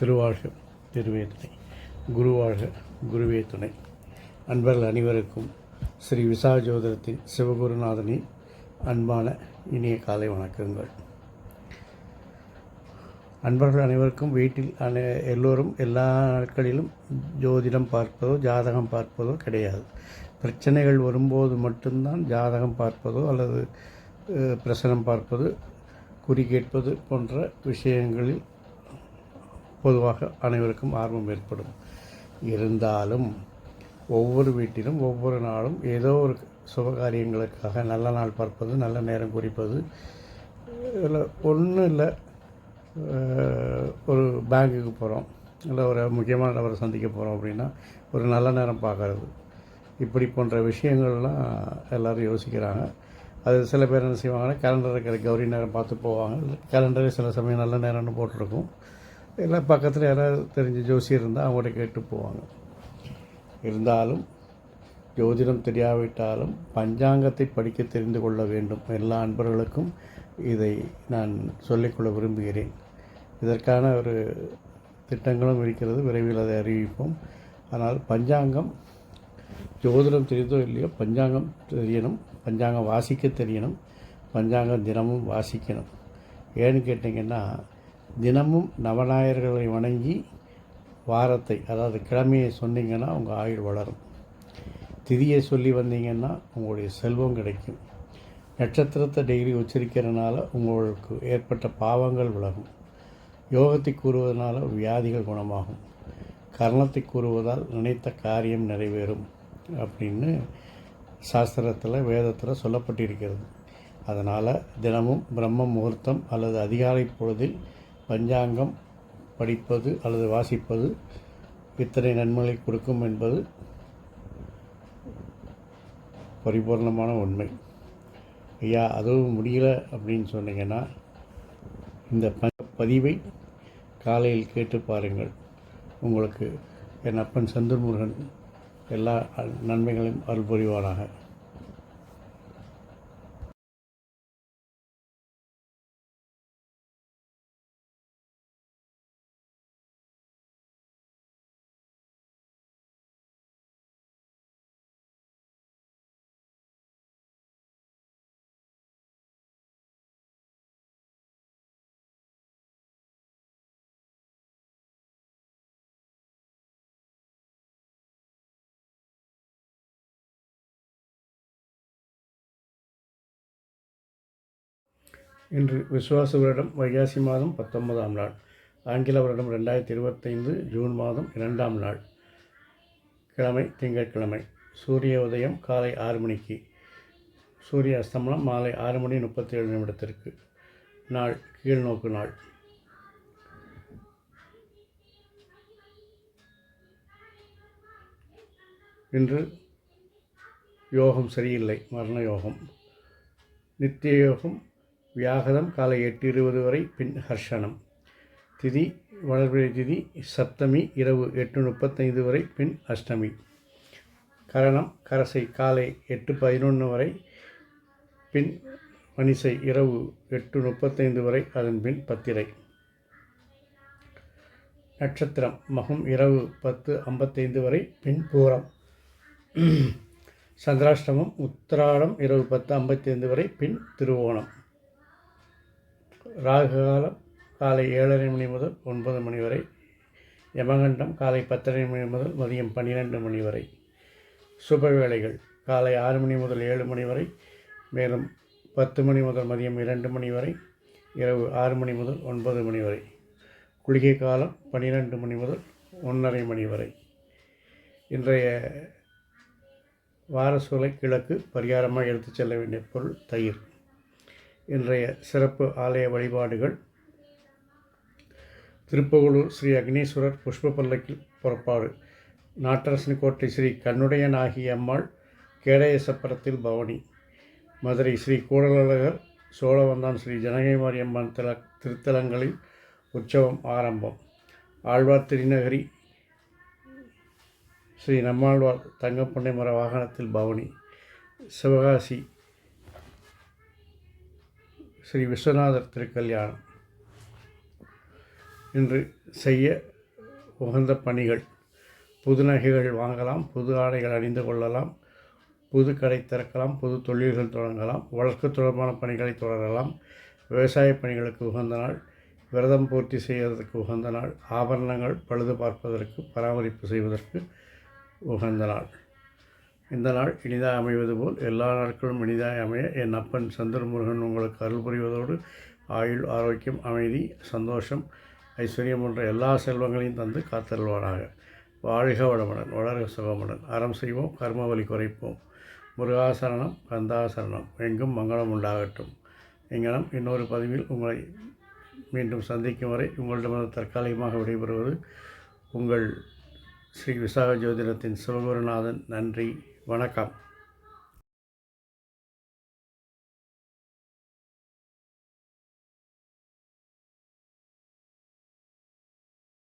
திருவாழ்க திருவே துணை குருவாழ்க குருவே துணை. அன்பர்கள் அனைவருக்கும் ஸ்ரீ விசா ஜோதிடத்தின் சிவகுருநாதனின் அன்பான இனிய காலை வணக்கங்கள். அன்பர்கள் அனைவருக்கும் வீட்டில் அனை எல்லோரும் எல்லா நாட்களிலும் ஜோதிடம் பார்ப்பதோ ஜாதகம் பார்ப்பதோ கிடையாது. பிரச்சனைகள் வரும்போது மட்டும்தான் ஜாதகம் பார்ப்பதோ அல்லது பிரசனம் பார்ப்பது குறி கேட்பது போன்ற விஷயங்களில் பொதுவாக அனைவருக்கும் ஆர்வம் ஏற்படும். இருந்தாலும் ஒவ்வொரு வீட்டிலும் ஒவ்வொரு நாளும் ஏதோ ஒரு சுபகாரியங்களுக்காக நல்ல நாள் பார்ப்பது நல்ல நேரம் குறிப்பது இல்லை ஒன்றும் இல்லை ஒரு பேங்க்குக்கு போகிறோம் இல்லை ஒரு முக்கியமான நபரை சந்திக்க போகிறோம் அப்படின்னா ஒரு நல்ல நேரம் பார்க்குறது. இப்படி போன்ற விஷயங்கள்லாம் எல்லோரும் யோசிக்கிறாங்க. அது சில பேர் என்ன செய்வாங்கன்னா கேலண்டர் இருக்கிற கௌரி நேரம் பார்த்து போவாங்க. கேலண்டரே சில சமயம் நல்ல நேரம்னு போட்டிருக்கும். இல்லை பக்கத்தில் யாராவது தெரிஞ்ச ஜோசி இருந்தால் அவங்கள்ட்ட கேட்டு போவாங்க. இருந்தாலும் ஜோதிடம் தெரியாவிட்டாலும் பஞ்சாங்கத்தை படிக்க தெரிந்து கொள்ள வேண்டும். எல்லா அன்பர்களுக்கும் இதை நான் சொல்லிக்கொள்ள விரும்புகிறேன். இதற்கான ஒரு திட்டங்களும் இருக்கிறது. விரைவில் அதை அறிவிப்போம். ஆனால் பஞ்சாங்கம் ஜோதிடம் தெரிந்தோ இல்லையோ பஞ்சாங்கம் தெரியணும். பஞ்சாங்கம் வாசிக்க தெரியணும். பஞ்சாங்கம் தினமும் வாசிக்கணும். ஏன்னு கேட்டிங்கன்னா தினமும் நவநாயர்களை வணங்கி வாரத்தை அதாவது கிழமையை சொன்னீங்கன்னா உங்கள் ஆயுள் வளரும். திதியை சொல்லி வந்தீங்கன்னா உங்களுடைய செல்வம் கிடைக்கும். நட்சத்திரத்தை டிகிரி உச்சரிக்கிறதுனால உங்களுக்கு ஏற்பட்ட பாவங்கள் விலகும். யோகத்தை கூறுவதனால வியாதிகள் குணமாகும். கர்ணத்தை கூறுவதால் நினைத்த காரியம் நிறைவேறும் அப்படின்னு சாஸ்திரத்தில் வேதத்தில் சொல்லப்பட்டிருக்கிறது. அதனால் தினமும் பிரம்ம முகூர்த்தம் அல்லது அதிகாலை பொழுதில் பஞ்சாங்கம் படிப்பது அல்லது வாசிப்பது இத்தனை நன்மைகளை கொடுக்கும் என்பது பரிபூர்ணமான உண்மை. ஐயா அதுவும் முடியல அப்படின்னு சொன்னீங்கன்னா இந்த ப- பதிவை காலையில் கேட்டு பாருங்கள். உங்களுக்கு என் அப்பன் செந்தூர் முருகன் எல்லா நன்மைகளையும் அருள் புரிவானாக. இன்று விசுவாச வருடம் வைகாசி மாதம் பத்தொன்பதாம் நாள் ஆங்கில வருடம் ரெண்டாயிரத்தி இருபத்தைந்து ஜூன் மாதம் இரண்டாம் நாள் கிழமை திங்கட்கிழமை சூரிய உதயம் காலை ஆறு மணிக்கு சூரிய அஸ்தமனம் மாலை ஆறு மணி முப்பத்தி ஏழு நிமிடத்திற்கு நாள் கீழ்நோக்கு நாள். இன்று யோகம் சரியில்லை மரண யோகம். நித்திய யோகம் வியாகதம் காலை எட்டு இருபது வரை பின் ஹர்ஷனம் திதி வளர்பிறை திதி சப்தமி இரவு எட்டு முப்பத்தைந்து வரை பின் அஷ்டமி. கரணம் கரசை காலை எட்டு பதினொன்று வரை பின் மணிசை இரவு எட்டு முப்பத்தைந்து வரை அதன் பின் பத்திரை. நட்சத்திரம் மகம் இரவு பத்து ஐம்பத்தைந்து வரை பின் பூரம். சந்திராஷ்டமம் உத்திராடம் இரவு பத்து ஐம்பத்தைந்து வரை பின் திருவோணம். ராகு காலம் காலை ஏழரை மணி முதல் ஒன்பது மணி வரை. யமகண்டம் காலை பத்தரை மணி முதல் மதியம் பன்னிரெண்டு மணி வரை. சுப வேளைகள் காலை ஆறு மணி முதல் ஏழு மணி வரை மேலும் பத்து மணி முதல் மதியம் இரண்டு மணி வரை இரவு ஆறு மணி முதல் ஒன்பது மணி வரை. குளிகை காலம் பன்னிரெண்டு மணி முதல் ஒன்றரை மணி வரை. இன்றைய வார சூலை கிழக்கு பரிகாரமாக எடுத்துச் செல்ல வேண்டிய பொருள் தயிர். இன்றைய சிறப்பு ஆலய வழிபாடுகள். திருப்புகலூர் ஸ்ரீ அக்னீஸ்வரர் புஷ்ப பல்லக்கில் புறப்பாடு. நாட்டரசன் கோட்டை ஸ்ரீ கண்ணுடையனாகிய அம்மாள் கேடயசப்பரத்தில் பவனி. மதுரை ஸ்ரீ கூடலழகர் சோழவந்தான் ஸ்ரீ ஜனகைமாரி அம்மன் தல திருத்தலங்களில் உற்சவம் ஆரம்பம். ஆழ்வார் திருநகரி ஸ்ரீ நம்மாழ்வார் தங்கப்பண்ணை மர வாகனத்தில் பவனி. சிவகாசி ஸ்ரீ விஸ்வநாதர் திருக்கல்யாணம். இன்று செய்ய உகந்த பணிகள். புது நகைகள் வாங்கலாம் புது ஆடைகள் அணிந்து கொள்ளலாம் புது கடை திறக்கலாம் புது தொழில்கள் தொடங்கலாம் வழக்கு தொடர்பான பணிகளை தொடரலாம். விவசாய பணிகளுக்கு உகந்த நாள் விரதம் பூர்த்தி செய்வதற்கு உகந்த நாள் ஆபரணங்கள் பழுது பார்ப்பதற்கு பராமரிப்பு செய்வதற்கு உகந்த நாள். இந்த நாள் இனிதாக அமைவது போல் எல்லா நாட்களும் இனிதாக அமைய என் அப்பன் சந்திரமுருகன் உங்களுக்கு அருள் புரிவதோடு ஆயுள் ஆரோக்கியம் அமைதி சந்தோஷம் ஐஸ்வர்யம் போன்ற எல்லா செல்வங்களையும் தந்து காத்தருள்வானாக. வாழ்க வளமுடன் வளர்க சுகமுடன். அறம் செய்வோம் கர்மவலி குறைப்போம். முருகாசரணம் கந்தாசரணம் எங்கும் மங்களம் உண்டாகட்டும். எங்கனம் இன்னொரு பதிவில் உங்களை மீண்டும் சந்திக்கும் வரை உங்களிடமிருந்து தற்காலிகமாக விடைபெறுவது உங்கள் ஸ்ரீ விசாக ஜோதிடத்தின் சிவகுருநாதன். நன்றி. வணக்கம்.